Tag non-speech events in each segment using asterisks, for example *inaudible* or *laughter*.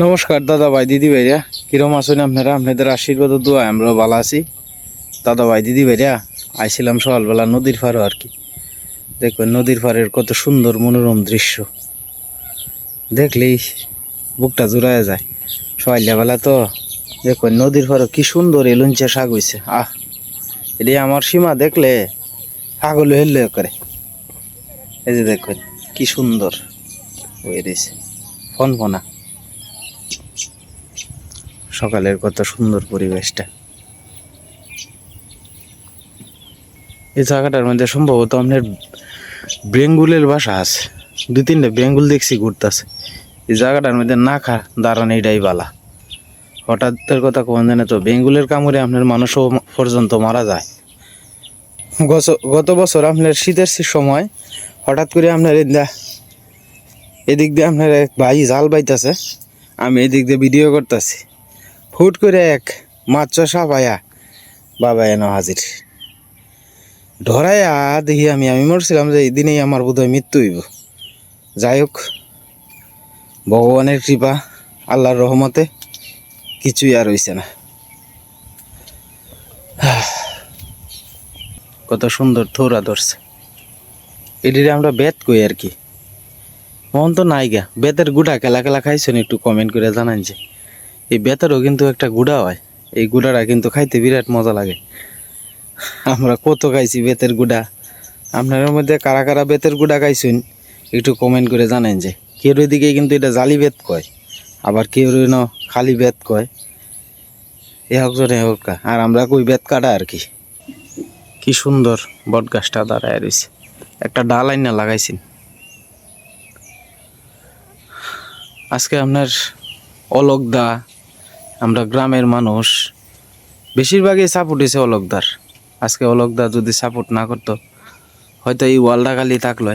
নমস্কার, দাদা ভাই, দিদি ভাইরা। কিরম আছেন আপনারা? আপনাদের আশীর্বাদ দোয়া আমরা ভালো আছি। দাদা ভাই, দিদি ভাইরা, আইছিলাম সকালবেলা নদীর পাড়ও আর কি। দেখবেন নদীর পাড়ের কত সুন্দর মনোরম দৃশ্য। দেখলেই বুকটা জোড়ায় যায়। সকালবেলা তো দেখবেন নদীর পাড়ে কি সুন্দর এলুঞ্চা শাক হয়েছে আহ এটি আমার সীমা, দেখলে পাগল হেললে করে এই যে দেখবেন, কি সুন্দর হয়ে রয়েছে ফনফনা। সকালের কত সুন্দর পরিবেশটা। এই জায়গাটার মধ্যে সম্ভবত আপনার বেঙ্গুলের বাসা আছে। দুই তিনটে বেঙ্গুল দেখছি ঘুরতেছে। এই জায়গাটার মধ্যে না খা দাঁড়ান এইটাই বালা। হঠাৎের কথা কোন জানে তো বেঙ্গুলের কামড়ে আপনার মানুষও পর্যন্ত মারা যায়। গত বছর আপনার শীতের সময় হঠাৎ করে আপনার এদিক দিয়ে আপনার এক ভাই জাল বাইতেছে। আমি এদিক দিয়ে ভিডিও করতেছি। হুট করে এক মাছ সাপ আয়া বাবা এনো হাজির। ধরাইয়া দেখি আমি আমি মরছিলাম যে এই দিনেই আমার বোধহয় মৃত্যু হইব। যাই হোক, ভগবানের কৃপা, আল্লাহর রহমতে কিছুই আর হইছে না। *sighs* কত সুন্দর থৌরা ধরছে। এটিরে আমরা বেত কই আর কি? মন তো নাই গা। বেতের গুড়া খেলা খেলা খাইছেন একটু কমেন্ট করে জানান যে। এই বেতেরও কিন্তু একটা গুড়া হয়। এই গুড়াটা কিন্তু খাইতে বিরাট মজা লাগে। আমরা কত খাইছি বেতের গুড়া। আপনার মধ্যে কারা কারা বেতের গুড়া খাইছেন, একটু কমেন্ট করে জানেন যে। কেউ দিকে কিন্তু এটা জালি বেত কয়, আবার কেউ ন খালি বেত কয়। এ হোক জনে হোক আর আমরা কই বেত কাটা আর কি। কি সুন্দর বট গাছটা দাঁড়ায় রয়েছে একটা ডাল আইনা লাগাইছেন। আজকে আপনার অলকদা আমরা গ্রামের মানুষ, বেশিরভাগই সাপোর্ট হয়েছে অলকদার। আজকে অলকদার যদি সাপোর্ট না করতো, হয়তো এই ওয়ালটা খালি থাকল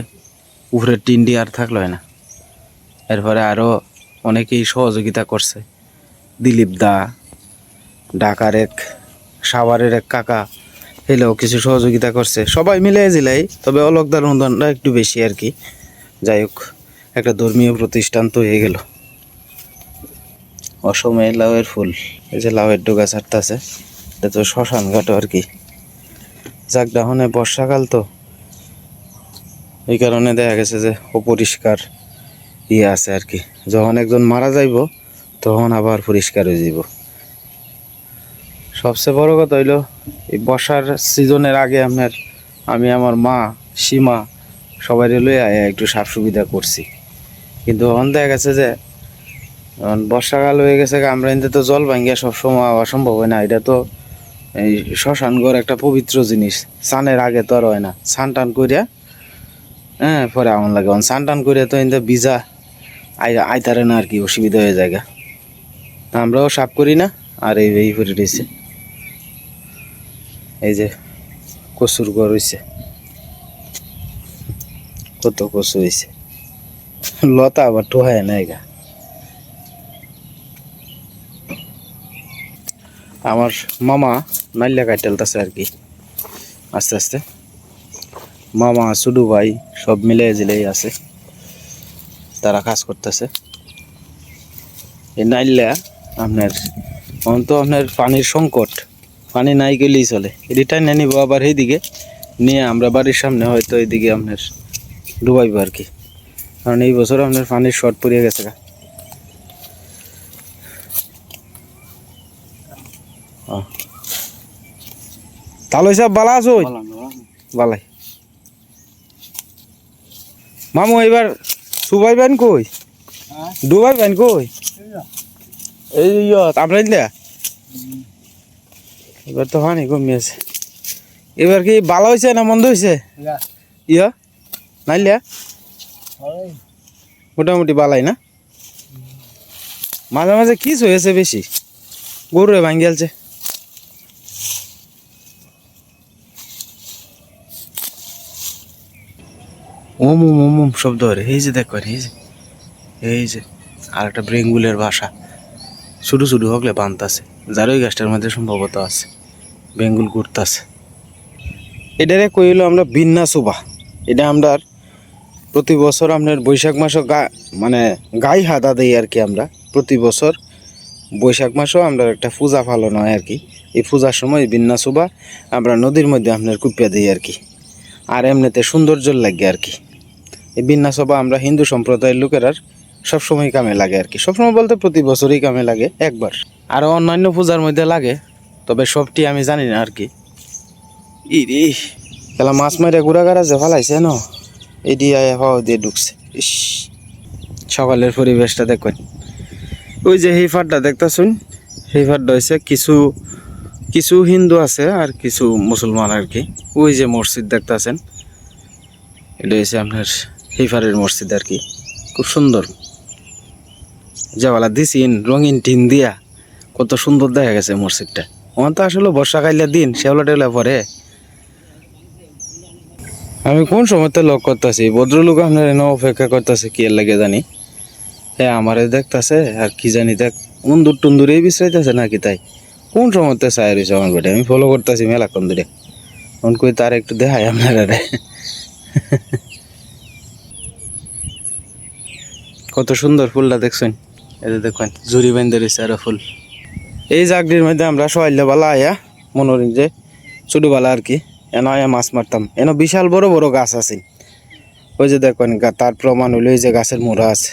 উপরের টিন দিয়ে আর থাকল না। এরপরে আরও অনেকেই সহযোগিতা করছে। দিলীপ দা, ঢাকার এক সাভারের এক কাকা, এলেও কিছু সহযোগিতা করছে। সবাই মিলে জিলাই তবে অলকদার অনুদানটা একটু বেশি আর কি। যাই হোক, একটা ধর্মীয় প্রতিষ্ঠান তো হয়ে গেল। অসময়ে লাউয়ের ফুল, এই যে লাউয়ের ডোগা ছাড়তেছে, এটা তো শ্মশান ঘাট আর কি। যাক, ডাহনে বর্ষাকাল তো। এই কারণে দেখা গেছে যে অপরিষ্কার ইয়ে আছে আর কি। যখন একজন মারা যাইব, তখন আবার পরিষ্কার হয়ে যাব সবচেয়ে বড় কথা হইল, এই বর্ষার সিজনের আগে আপনার, আমি আমার মা, সীমা সবাই লইয়া একটু সাফ সুবিধা করছি। কিন্তু এখন দেখা গেছে যে বর্ষাকাল হয়ে গেছে আমরা এতে তো জল ভাঙ্গিয়া সবসময় হওয়া সম্ভব হয় না। এটা তো এই শ্মশান ঘর একটা পবিত্র জিনিস। স্নানের আগে তো আর হয় না। স্নান টান করিয়া হ্যাঁ পরে এমন লাগে। স্নান টান করিয়া তো এতে ভিজা আই আইতারে না আর কি, অসুবিধা হয়ে যায় আমরাও সাফ করি না, আর এই এই করে রয়েছে। এই যে কচুর ঘর হয়েছে কত কচু হয়েছে লতা আবার টোহায় না গা। আমার মামা নাইলা কাটালতেছে আর কি। আস্তে আস্তে। মামা, সুডু ভাই সব মিলে জিলেই আছে। তারা কাজ করতেছে। এই নাইলা আপনার এখন তো আপনার পানির সংকট, পানি নাই গেলেই চলে। নিয়ে নিবো আবার এইদিকে। নিয়ে আমরা বাড়ির সামনে হয়তো এইদিকে আপনার ডুবাইব আর কি। কারণ এই বছর আপনার পানির শর্ট পড়িয়ে গেছে গা। তাহলে সব বালা আছো বালাই। মামু এবার সুবাই বেন কই? ডুবাই বেন কই? এই আমরা ইন্দা এবার তো পানি কমিয়েছে এবার কি ভালো হয়েছে না মন্দ হয়েছে ইয়া। নাইলিয়া মোটামুটি বালাই না? মাঝে মাঝে কিস হয়েছে বেশি। গরুরে ভাঙ্গি গেলছে ওম ওম ওম ওম শব্দ হরে। এই যে দেখো, এই যে এই যে আর একটা ব্রেঙ্গুলের বাসা ছোটো শুধু হকলে বানতাছে যার ওই গাছটার মধ্যে সম্ভবত আছে। বেঙ্গুল ঘুরতাছে। এটারে কইলো আমরা? বিন্না সুবা এটা আমরা প্রতি বছর আপনার বৈশাখ মাসও গা মানে গাই হাদা দিই আর কি আমরা। প্রতি বছর বৈশাখ মাসও আমরা একটা পূজা পালন হয় আর কি। এই পূজার সময় বিন্যাসুবা আমরা নদীর মধ্যে আপনার কুপিয়া দিই আর কি। আর এমনিতে সৌন্দর্য লাগে আর কি। এই বিন্যাসবা আমরা হিন্দু সম্প্রদায়ের লোকেরার সবসময় কামে লাগে আর কি। সবসময় বলতে প্রতি বছরই কামে লাগে, একবার। আর অন্যান্য পূজার মধ্যে লাগে, তবে সবটি আমি জানি না আর কি। ইরে খেলা মাছ মারে গুড়াগাড়া যে ফালাইছে ন? এই দিয়ে হাওয়া দিয়ে ঢুকছে। ইস, সকালের পরিবেশটা দেখুন। ওই যে হেফারটা দেখতেছুন? হেফারটা হয়েছে কিছু কিছু হিন্দু আছে আর কিছু মুসলমান আর কি। ওই যে মসজিদ দেখতেছেন। এটা হচ্ছে আপনার হেফারের মসজিদ আর কি। খুব সুন্দর। যাওয়ালা দিছিন রঙিন টিন দিয়া কত সুন্দর দেখা গেছে মসজিদটা। আমার তো আসলে বর্ষাকালে দিন শেওলা টেওলা পরে। আমি কোন সময়তে লক করতেছি? ভদ্রলোক আপনার এনে অপেক্ষা করতেছে, কি লাগে জানি। হ্যাঁ আমারে দেখতাছে, আর কি জানি দেখ, উন্দুর টুন্দুরেই বিশ্রাইতেছে নাকি তাই? কোন সময়তে চাই রয়েছে আমার বেটে? আমি ফলো করতেছি মেলাক্ষণ দূরে ফোন কই তার একটু দেখাই আপনারা রে। কত সুন্দর ফুলটা দেখছেন। এটা দেখবেন জুরি বেঁধে রয়েছে আরও ফুল। এই জাগডির মধ্যে আমরা সহাইলে বালা আয়া মনোরঞ্জে যে ছোটবেলা আর কি। এন আয়া মাছ মারতাম। এন বিশাল বড় বড় গাছ আছে। ওই যে দেখবেন তার প্রমাণ হইল এই যে গাছের মোড়া আছে।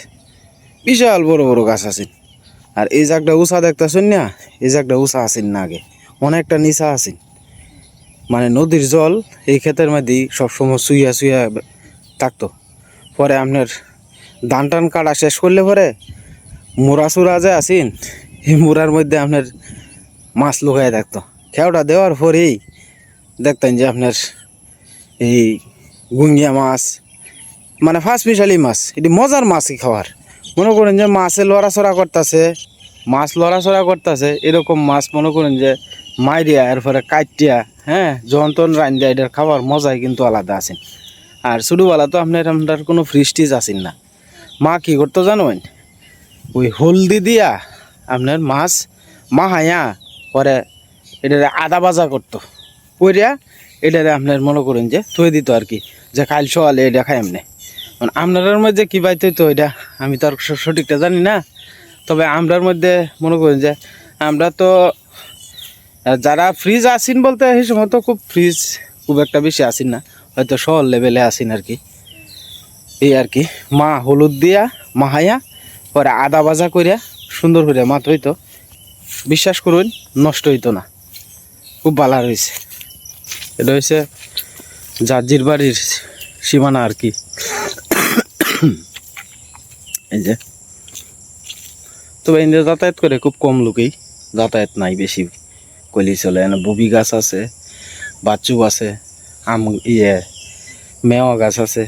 বিশাল বড় বড় গাছ আছে। আর এই জাগটা উষা দেখতেছেন না? এই জাগটা উষা আছেন না আগে। অনেকটা নিচা আছেন মানে নদীর জল এই ক্ষেতের মধ্যেই সবসময় শুইয়া শুইয়া থাকতো। পরে আপনার ধান টান কাটা শেষ করলে পরে মোরা সুরা যে আসিন, এই মোরার মধ্যে আপনার মাছ লুকায় থাকতো। খেওটা দেওয়ার পরেই দেখতেন যে আপনার এই গুঙ্গিয়া মাছ মানে ফার্স্ট মিশালি মাছ, এটি মজার মাছই খাওয়ার। মনে করেন যে মাছে লড়াচড়া করতেছে, মাছ লড়াচড়া করতেছে, এরকম মাছ মনে করেন যে মাইরিয়া, এরপরে কাটিয়া হ্যাঁ যন্ত্রণ রান্দিয়া এটার খাবার মজাই কিন্তু আলাদা আছে। আর ছোটোবেলা তো আপনার আপনার কোনো ফ্রিস্টিজ আসেন না। মা কী করতো জানেন ওই হলদি দিয়া আপনার মাছ মা মাহায়া পরে এটারে আদা বাজা করতো। কইরা এটারে আপনার মনে করেন যে থই দিত আর কি, যে কাল সকালে এটা খাই এমনি মানে আপনার মধ্যে কী পাইতে তো এটা? আমি তো আর সঠিকটা জানি না। তবে আমরার মধ্যে মনে করেন যে আমরা তো যারা ফ্রিজ আসিন বলতে এই সময় তো খুব ফ্রিজ খুব একটা বেশি আসিন না। হয়তো শহর লেভেলে আসিন আর কি। এই আর কি। মা হলুদ দিয়া মাহাইয়া পরে আদা ভাজা করিয়া সুন্দর করে মাত হইতো বিশ্বাস করুন, নষ্ট হইতো না। খুব ভালো রয়েছে এটা হচ্ছে জাজির বাড়ির সীমানা আর কি। এই যে। তবে ইন্দ্র যাতায়াত করে খুব কম লোকেই যাতায়াত নাই বেশি। কলি চলে, এনে ববি গাছ আছে, বাচ্চু আছে, আম ইয়ে মেওয়া গাছ আছে।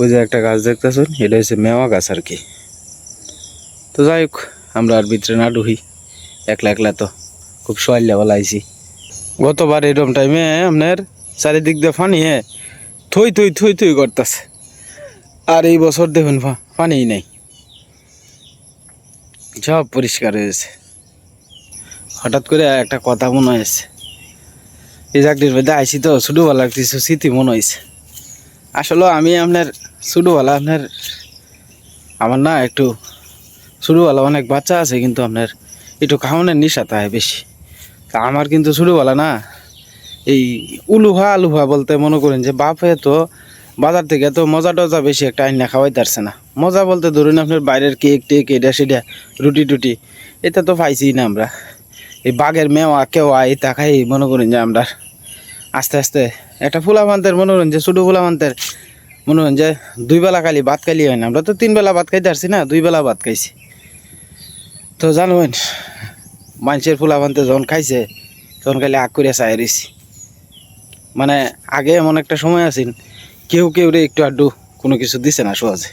ওই যে একটা গাছ দেখতেছেন, এটা হচ্ছে মেওয়া গাছ আর কি। তো যাই হোক, আমরা আর ভিতরে না ঢুকি, একলা একলা তো খুব সোয়াল্লা বলাইছি। গতবার এরকম টাইমে আপনার চারিদিক দিয়ে ফানি হ্যাঁ থই থই থই থই করতেছে। আর এই বছর দেখুন পানিই নেই। সব পরিষ্কার হয়েছে হঠাৎ করে একটা কথা মনে হয়েছে। এই চাকরির মধ্যে আইসি তো, ছোটোবেলার কিছু স্মৃতি মনে হয়েছে। আসলে আমি আপনার ছোটোবেলা আপনার আমার না একটু ছোটোবেলা অনেক বাচ্চা আছে, কিন্তু আপনার একটু খাওয়ানোর নিশা তাই বেশি। তা আমার কিন্তু ছোটোবেলা না এই উলুহা আলুহা বলতে মনে করেন যে বাপে তো বাজার থেকে তো মজা টজা বেশি একটা আইনা খাওয়াই তারছে না। মজা বলতে ধরুন আপনার বাইরের কেক টেক, এটা সেটা, রুটি টুটি, এটা তো পাইছি না আমরা। এই বাঘের মেওয়া, কেওয়া, এটা খাই, মনে করেন যে আমরা আস্তে আস্তে একটা ফুলামান্তের মনে করেন যে ছোটো ফুলামান্তের মনে করেন যে দুই বেলা খালি ভাত খালি হয় না। আমরা তো তিন বেলা ভাত খাইতে পারছি না, দুই বেলা ভাত খাইছি। তো জানেন মানুষের ফুলা ফুলামান্তে যখন খাইছে, তখন খালি আগ করে চাই রয়েছি মানে আগে এমন একটা সময় আছিল, কেউ কেউ রে একটু আড্ডু কোনো কিছু দিছে না সহজে।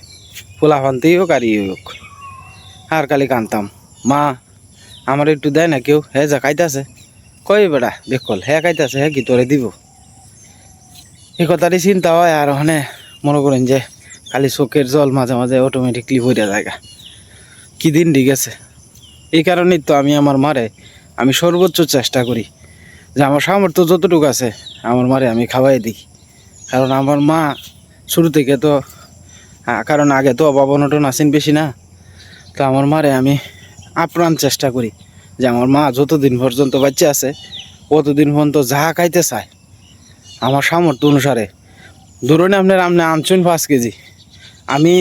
ফুলা ফানতেই হোক, আর ইয়ে হোক। আর কালি কানতাম। মা, আমার একটু দেয় না কেউ? হ্যাঁ যা খাইতেছে। কই বেড়া দেখল হ্যাঁ খাইতেছে হ্যাঁ কি তোরে দিব? এই কথাটি চিন্তা হয়, আর ওখানে মনে করেন যে খালি চোখের জল মাঝে মাঝে অটোমেটিকলি ভরে জায়গা কী দিন ঠিক আছে? এই কারণেই তো আমি আমার মারে আমি সর্বোচ্চ চেষ্টা করি যে আমার সামর্থ্য যতটুকু আছে আমার মারে আমি খাওয়াই দিই। কারণ আমার মা শুরু থেকে তো কারণ আগে তো অভাব অনটন আসেন বেশি না। তো আমার মারে আমি আপ্রাণ চেষ্টা করি যে আমার মা যতদিন পর্যন্ত বাচ্চা আছে, অতদিন পর্যন্ত যাহা খাইতে চায়, আমার সামর্থ্য অনুসারে ধরুন আপনার আপনি আনছেন পাঁচ কেজি। আমি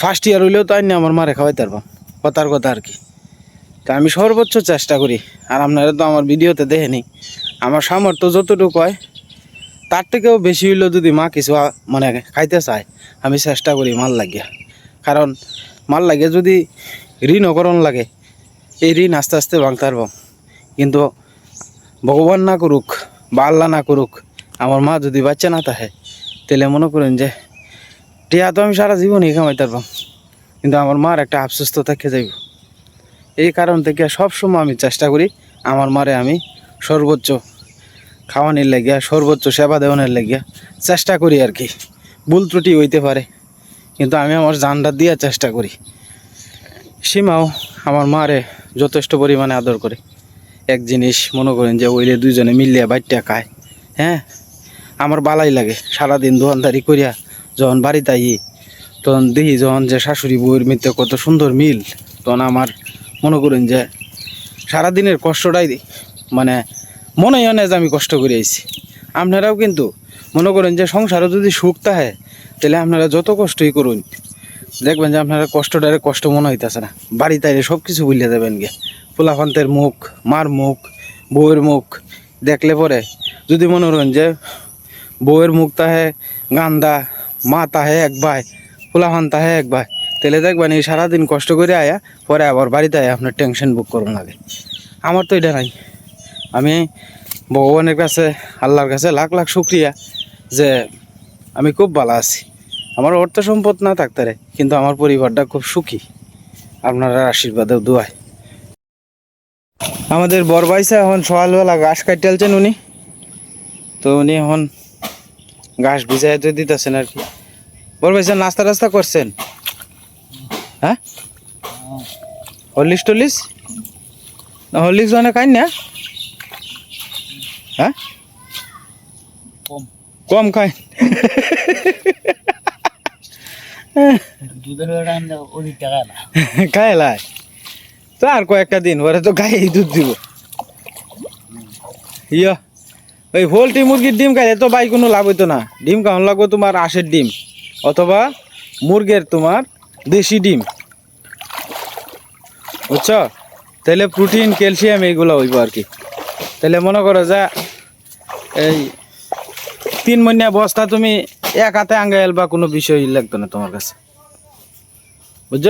ফার্স্ট ইয়ার হইলেও তাই না আমার মারে খাওয়াইতে পারব, কথার কথা আর কি। তা আমি সর্বোচ্চ চেষ্টা করি, আর আপনারা তো আমার ভিডিওতে দেখেনি। আমার সামর্থ্য যতটুকু হয়, তার থেকেও বেশি হইলেও যদি মা কিছু মানে খাইতে চায়, আমি চেষ্টা করি মাল লাগিয়া। কারণ মাল লাগে যদি ঋণও করণ লাগে, এই ঋণ আস্তে আস্তে ভাঙতে পারব। কিন্তু ভগবান না করুক বা আল্লাহ না করুক, আমার মা যদি বাচ্চা না থাকে তাহলে মনে করেন যে, টিয়া তো আমি সারা জীবনই কামাইতে পারবাম কিন্তু আমার মার একটা আফসোস তো থেকে যাইব। এই কারণ থেকে সবসময় আমি চেষ্টা করি আমার মারে আমি সর্বোচ্চ খাওয়ানির লাগিয়া, সর্বোচ্চ সেবা দেওয়ানের লাগিয়া চেষ্টা করি আর কি। ভুল ত্রুটি হইতে পারে, কিন্তু আমি আমার জানটা দিয়ে চেষ্টা করি। সীমাও আমার মারে যথেষ্ট পরিমাণে আদর করে। এক জিনিস মনে করেন যে ওইলে দুইজনে মিলিয়া বাইটটা খায় হ্যাঁ? আমার বালাই লাগে, সারাদিন দোকানদারি করিয়া যখন বাড়িতে আই তখন দেখি যখন যে শাশুড়ি বউয়ের মধ্যে কত সুন্দর মিল, তখন আমার মনে করেন যে সারাদিনের কষ্টটাই মানে মনে হয় না যে আমি কষ্ট করে আইছি। আপনারাও কিন্তু মনে করেন যে সংসারে যদি সুখ থাকে, তাহলে আপনারা যত কষ্টই করুন, দেখবেন যে আপনারা কষ্টটারে কষ্ট মনে হইতেছে না। বাড়িতে আইলে সব কিছু ভুলে যাবেন গে পোলাফান্তের মুখ, মার মুখ, বউয়ের মুখ দেখলে পরে যদি মনে করেন যে বউয়ের মুখ তাহে গান্দা, মা তাহে এক ভাই পোলাফান তাহে এক ভাই। তেলে দেখবেন এই সারাদিন কষ্ট করে আয়া, পরে আবার বাড়িতে আয়া আপনার টেনশন বুক করুন লাগে। আমার তো এটা নাই। আমি ভগবানের কাছে, আল্লাহর কাছে লাখ লাখ শুক্রিয়া যে আমি খুব ভালো আছি। আমার অর্থ সম্পদ না থাকতে রে কিন্তু আমার পরিবারটা খুব সুখী। আপনারা আশীর্বাদেও দোয়ায় আমাদের বড় ভাইসা এখন, সকালবেলা ঘাস কাটিয়ালছেন উনি। তো উনি এখন ঘাস ভিজাই তো দিতেছেন আর কি। বড় ভাইসা নাস্তা টাস্তা করছেন? হ্যাঁ? হরলিক্স টলিক্স না হরলিক্স মানে খাই না? হ্যাঁ? কম। কম খায়। দুধের দাম অধিক টাকা না খায় লাই তো আর কয়েকটা দিন পরে তো গায়ে দুধ দিব। ইয়া। ওই পোলট্রি মুরগির ডিম খাইলে তো ভাই কোনো লাভ হইতো না। ডিম কেমন লাগবে তোমার আশের ডিম, অথবা মুরগের তোমার দেশি ডিম। বুঝছ? তাহলে প্রোটিন ক্যালসিয়াম এইগুলো হইব আর কি। তাহলে মনে করো যা এই তিন মহিনা বস্তা তুমি এক হাতে আঙ্গাইল বা কোনো বিষয় লাগতো না তোমার কাছে। বুঝছ?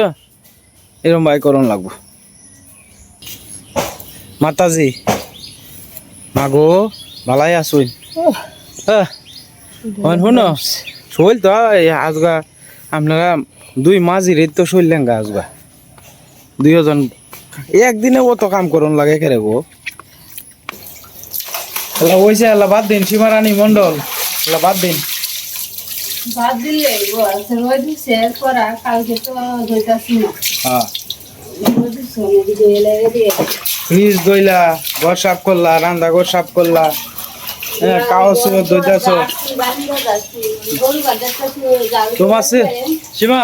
এরকম ভাই করণ লাগবো। মাতাজি, মাগো ভালাই আসুন। হ্যাঁ শুনো শৈল তো আজগা আপনারা দুই মাঝি রেত তো শৈল লেঙ্গা আজগা। দুইজন একদিনে অত কাম করন লাগে কেরে গো। এলা ওইছে এলা বাদ দিন সীমারানী মন্ডল এলা বাদ দিন। বাদ দিলে রোজ দিছে করা কালকে তো দইতাছি না। হ্যাঁ। ফ্রিজ দইলা ঘর সাফ করলা রান্না ঘর সাফ করলা। কাগজ দইতাছ তোমার সীমা,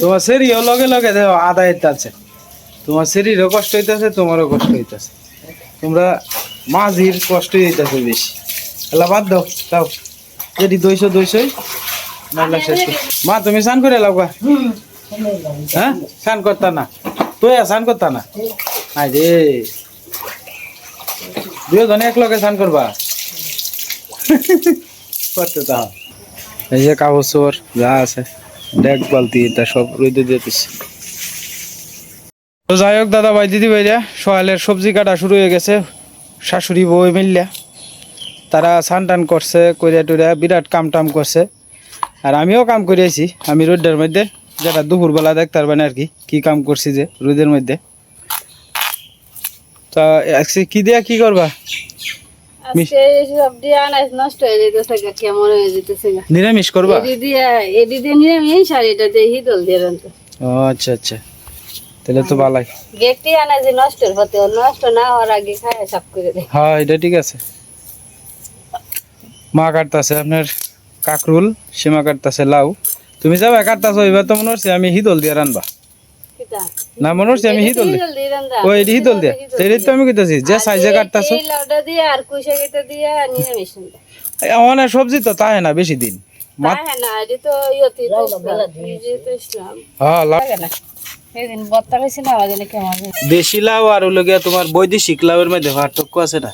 তোমার লগে লগে তোমার শরীরও কষ্ট হইতাছে, তোমারও কষ্ট হইতাছে। তোমরা মাঝির কষ্ট হইতাছে বেশি। এলা বাদ দাও দাও। যদি দইছো, দইছই। মা, তুমি স্নান করে লাগবা হ্যাঁ? স্নান করতা না। তুই স্নান করতা না। আই দুজনে এক লগে স্নান করবা। এই যে কাগজ চোর যা আছে ডেক বালতি, এটা সব রইতে দিয়ে তো যাই হোক দাদা ভাই, দিদি ভাইরা সকালের সবজি কাটা শুরু হয়ে গেছে। শাশুড়ি বউ মিললা তারা স্নান টান করছে, কইরা টুরা বিরাট কাম টাম করছে। আর আমিও কাম করিয়েছি আমি রোডের মধ্যে, যেটা দুপুরবেলা দেখতে পারবেন আর কি কি কাম করছি যে রোদের মধ্যে। তা কি দিয়া কি করবা? নিরামিষ করবা? হিদল দিয়ে ও আচ্ছা আচ্ছা। তাহলে তো ভালাই। নষ্ট হতে নষ্ট না হওয়ার আগে খায় সাফ করে দেয়। হ্যাঁ এটা ঠিক আছে। মা কাটতাছে আপনার কাকরুল সীমা কাটতাছে লাউ। তুমি যাবা কাটতাছো এবার তো মনে হচ্ছে আমি হিদল দিয়ে রানবা। না মনে হচ্ছে আমি হিদল ওই এটি হিদল দিয়ে। সেটাই তো আমি কইতাছি যে সাইজে কাটতাছো। আর কুইশা কেটে দিয়ে নিরামিষ অনেক সবজি তো তাই না বেশি দিন। হ্যাঁ না এটা তো ইয়তি তো ফ্রিজে তো ইসলাম হ্যাঁ লাগে না। সেদিন বত্তা খাইছি না জানি কেমন হয়। দেশি লাউ আর হলো গিয়া তোমার বৈদেশিক লাউয়ের মধ্যে পার্থক্য আছে না?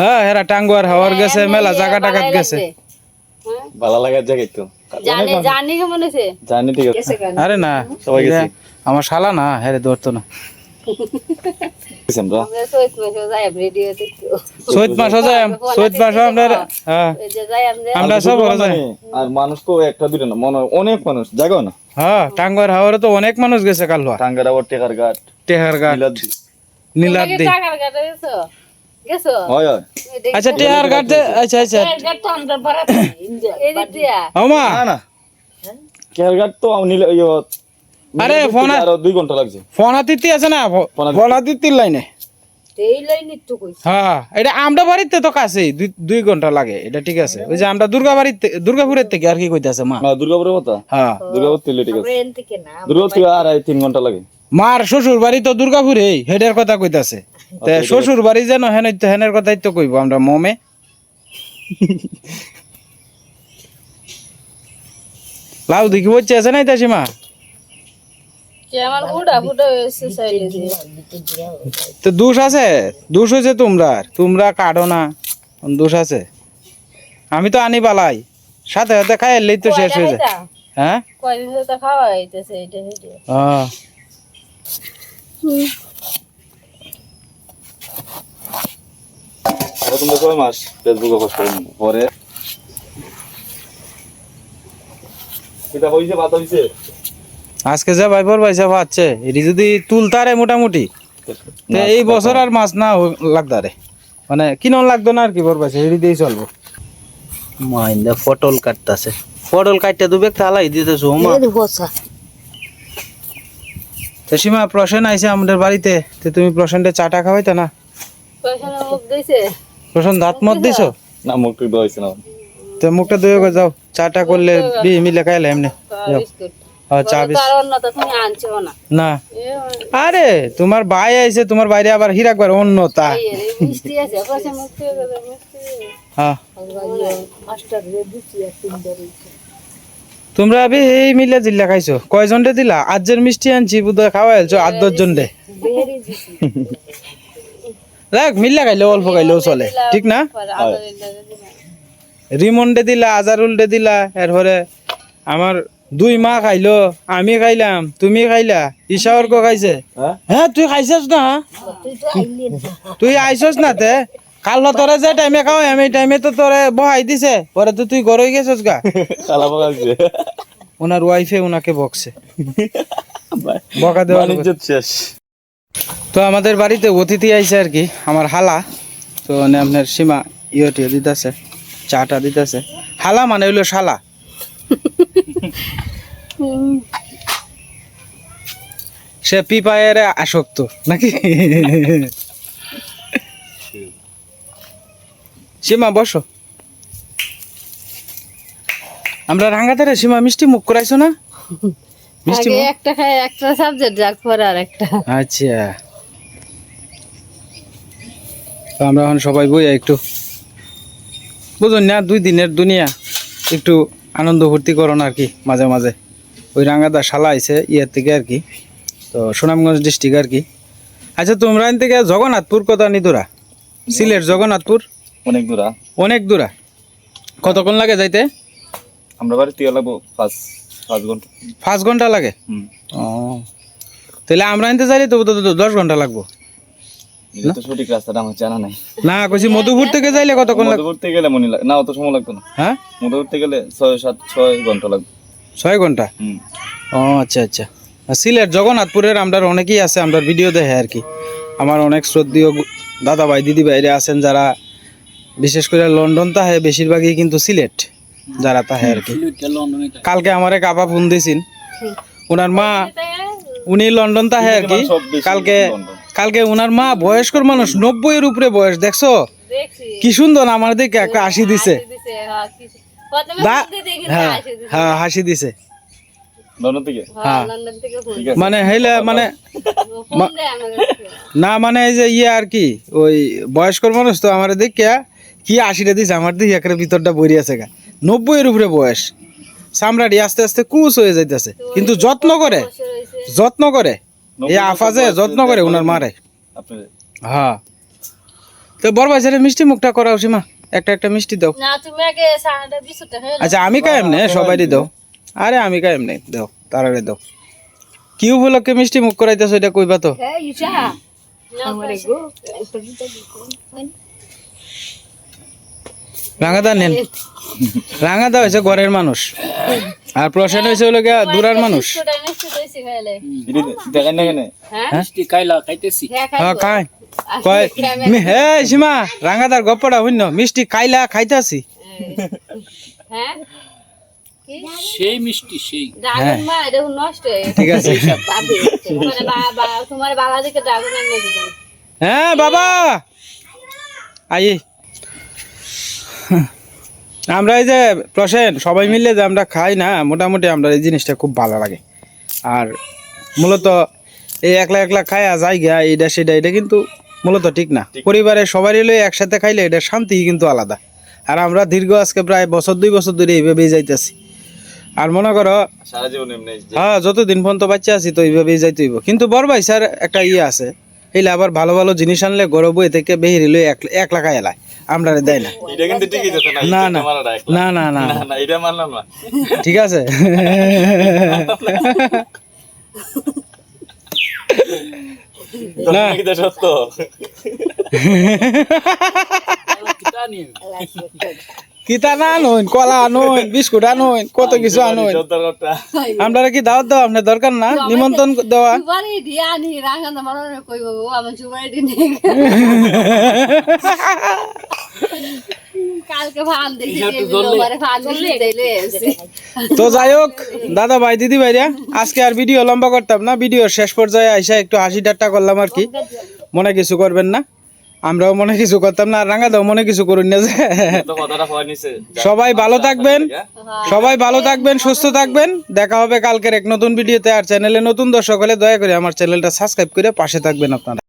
হ্যাঁ হেরা টাঙ্গুয়ার হাওয়ার গেছে মেলা জায়গা টাকাত গেছে। হ্যাঁ? ভালো লাগার জায়গায় তো জানি জানি কেমন আছে জানি ঠিক আছে। আরে না সবাই গেছে। আমার শালা না হ্যাঁ ধরতো না। হ্যাঁ। মনে হয় অনেক মানুষ জায়গাও না। হ্যাঁ টাঙ্গুয়ার হাওয়ারে তো অনেক মানুষ গেছে কালুয়া। টাঙ্গার আবার টেকার ঘাট। টেহার ঘাট। নীলাদ্রি। গাড়ি হয় হয়। আচ্ছা ঘাট যে আচ্ছা আচ্ছা না টেকার তো আমি ইয়ে, আরে ফোন আরও ঘণ্টা লাগছে। ফোনাতিত্তি আছে না। ফোনাতিত্তির লাইনে। হ্যাঁ এটা আমরা বাড়িতে তো কাছেই দুই ঘণ্টা লাগে এটা ঠিক আছে। ওই যে আমরা দুর্গা বাড়িতে দুর্গাপুরের থেকে আর কি কইতাছে মা? না দুর্গাপুরের কথা হ্যাঁ। দুর্গাপুর থেকে ঠিক আছে। ট্রেন থেকে না দুর্গাপুর আর তিন ঘণ্টা লাগে। মার শ্বশুর বাড়ি তো দুর্গাপুরে হেডের কথা কইতাছে। শ্বশুর বাড়ি যেন হেন হেনের কথাই তো কইব আমরা মমে। লাউ দেখি বলছে আছে নাই তাসি মা যে আমার বুড়া বুড়া হয়েছে সাইডে দিয়ে। তো দোষ আছে? দোষ হয়েছে তোমরা তোমরা কাটো না। দোষ আছে? আমি তো আনি পালাই। সাথে সাথে খাই এলেই তো শেষ হয়ে যায়। হ্যাঁ? কয়দিন ধরে খাওয়া হইতেছে এটা হেঁটে হ্যাঁ আর তোমরা ছয় মাস ফেসবুকে পোস্ট করেন পরে এটা হইছে বাদ হইছে? আজকে যা ভাই পাইসা পাচ্ছে এটি যদি তুলতারে মোটামুটি এই বছর আর মাছ না লাগতারে। মানে কিনন লাগতো না আর কি পাইছে এটি দিয়েই চলবো। মাইন্দা পটল কাটতাছে। পটল কাটতে দুবে তালাই দিতেছো মা তো সীমা প্রসেন আইছে আমাদের বাড়িতে। তো তুমি প্রসেনটা চাটা খাওয়াইতে না? পয়সা মুখ দিছে প্রসেন দাঁত মত দিছো? না মুখ টুক দেওয়া না। তো মুখটা ধুয়ে যাও। চাটা করলে বি মিলে খাইলে এমনি। যাও। না। আরে তোমার ভাই আইছে তোমার বাইরে আবার হিরাকবার অন্য তা। হ্যাঁ। তোমরা আবে এই মিলে জিল্লা খাইছো। কয়জন রে দিলা? আজের মিষ্টি আনছি বুধ খাওয়া হয়েছো আট দশ জন রে বেরি দেখ মিল্লা খাইলে অল্প খাইলেও চলে। ঠিক না? রিমন্ডে দিলা আজারুল ডে দিলা। এরপরে আমার দুই মা খাইলো আমি খাইলাম তুমি খাইলা ঈশাওর কো খাইছে। হ্যাঁ? হ্যাঁ তুই খাইছস না? তুই তো আইলি না তুই আইছস না তে? কাল তোরে যে টাইমে খাও আমি টাইমে তো তোরে বহাই দিছে পরে তো তুই গরই গেছস গা। খালা হইছে ওনার ওয়াইফে ওনাকে বকছে। বকা দেওয়া শেষ। তো আমাদের বাড়িতে অতিথি আইছে আর কি, আমার হালা। তো মানে আপনার সীমা ইয়েটিও দিতেছে, চাটা দিতেছে। হালা মানে হইল শালা। সে পিপায়ের আসক্ত, নাকি? সীমা, বসো। আমরা রাঙ্গাতারে সীমা, মিষ্টি মুখ করাইছো না? মিষ্টি আগে একটা খায় একটা সাবজেক্ট যাক পরে আর আচ্ছা। তো আমরা এখন সবাই বই একটু বুঝুন না দুই দিনের দুনিয়া একটু আনন্দ ফুর্তি করুন আর কি মাঝে মাঝে। ওই রাঙ্গাদা শালা আইছে ইয়ার থেকে আর কি তো সুনামগঞ্জ ডিস্ট্রিক্ট আর কি। আচ্ছা তোমরা এখান থেকে জগন্নাথপুর কত নিদুরা সিলেট জগন্নাথপুর? অনেক দূরা। অনেক দূরা। কতক্ষণ লাগে যাইতে? আমরা বাড়ি লাগবো পাঁচ পাঁচ ঘণ্টা। পাঁচ ঘণ্টা লাগে? ও। তাহলে আমরা যাইলে তো দশ ঘণ্টা লাগবো। সঠিক রাস্তাটা আমার জানা নাই। না কইছি মধুপুর থেকে যাইলে কতক্ষণ লাগবে? মধুপুর থেকে গেলে মনে লাগে না অত সময় লাগতো না। হ্যাঁ? মধুপুর থেকে গেলে ছয় সাত ছয় ঘণ্টা লাগবে। ছয় ঘণ্টা? ও আচ্ছা আচ্ছা। সিলেট জগন্নাথপুরের আমরা অনেকেই আছে আমরা ভিডিও দেখে আর কি। আমার অনেক শ্রদ্ধীয় দাদা ভাই দিদি ভাইরা আছেন যারা বিশেষ করে লন্ডন তাহে বেশিরভাগই কিন্তু সিলেট। যারা তাহে আর কি। কালকে আমার এক আপা ফোন দিয়েছেন ওনার মা উনি লন্ডন তাহে আর কি। কালকে কালকে ওনার মা বয়স্কর মানুষ নব্বইয়ের উপরে বয়স দেখছ? কি সুন্দর আমার দিকে একটা হাসি দিছে। হ্যাঁ, হ্যাঁ হাসি দিছে। হ্যাঁ হাসি দিছে। হ্যাঁ, মানে হেলে মানে। না মানে এই যে ইয়ে আর কি ওই বয়স্ক মানুষ তো আমার দেখে কি আশিটা দিছে আমার দিকে একটা ভিতরটা বইরি আছে গা। নব্বইয়ের উপরে বয়স। চামড়াটি আস্তে আস্তে কুচ হয়ে যাইতেছে। কিন্তু যত্ন করে। যত্ন করে। এই আফাজে যত্ন করে উনার মারে। আপনি। হ্যাঁ। তো বড় বাজারে মিষ্টি মুখটা করা সীমা। একটা একটা মিষ্টি দাও। আচ্ছা আমি কায়েম নে সবাই দাও। আরে আমি কায়েম নেই দাও তারারে দাও। কি উপলক্ষে মিষ্টি মুখ করাইতেছো এটা কইবা তো? রাঙাদা নেন রাঙাদা হয়েছে ঘরের মানুষ আর প্রসাদ হয়েছে হলো গিয়া দূরার মানুষ দেখেন না কেন হ্যাঁ? হ্যাঁ, হ্যাঁ। খাই কয় হে সীমা রাঙাদার গপ্পটা হইন মিষ্টি খাইলা খাইতাছি হ্যাঁ? সেই মিষ্টি সেই ড্রাগন মা, এটা নষ্ট হয়ে ঠিক আছে তোমার বাবা ড্রাগন হ্যাঁ বাবা আই *laughs* আমরা এই যে প্রসেন সবাই মিলে যে আমরা খাই না মোটামুটি আমরা এই জিনিসটা খুব ভালো লাগে। আর মূলত এই একলা একলা খায়া যাই গা এইটা সেটা এটা কিন্তু মূলত ঠিক না। পরিবারের সবারই মিলে একসাথে খাইলে এটা শান্তি কিন্তু আলাদা। আর আমরা দীর্ঘ আজকে প্রায় বছর দুই বছর ধরে এইভাবেই যাইতেছি। আর মনে করো হ্যাঁ যতদিন পর্যন্ত বাচ্চা আছি তো এইভাবেই যাইতে হইব কিন্তু বড় ভাই স্যার একটা ইয়ে আছে এইলে আবার ভালো ভালো জিনিস আনলে গরব থেকে বেহির লই এক এক লাখা এলাই আমরা দেয় না। এটা কিন্তু ঠিকই যেত না না না। না না না। না এটা মানলাম না। ঠিক আছে? না। এটা সত্য। কিতা না আনুন কলা আনুন বিস্কুট আনুন কত কিছু আনুন আমরা কি দাওয়াত দাও আপনার দরকার না? নিমন্ত্রণ দেওয়া? তো যাই হোক দাদা ভাই দিদি ভাইরা আজকে আর ভিডিও লম্বা করতাম না ভিডিও শেষ পর্যায়ে আইসা একটু হাসি ঠাট্টা করলাম আর কি। মনে কিছু করবেন না। আমরাও মনে কিছু করতাম না আর রাঙা দাও মনে কিছু করুন না যে। তো কথাটা হওয়ার নিচে। সবাই ভালো থাকবেন। সবাই ভালো থাকবেন সুস্থ থাকবেন। দেখা হবে কালকের এক নতুন ভিডিওতে আর চ্যানেলে নতুন দর্শক হলে দয়া করে আমার চ্যানেলটা সাবস্ক্রাইব করে পাশে থাকবেন আপনারা।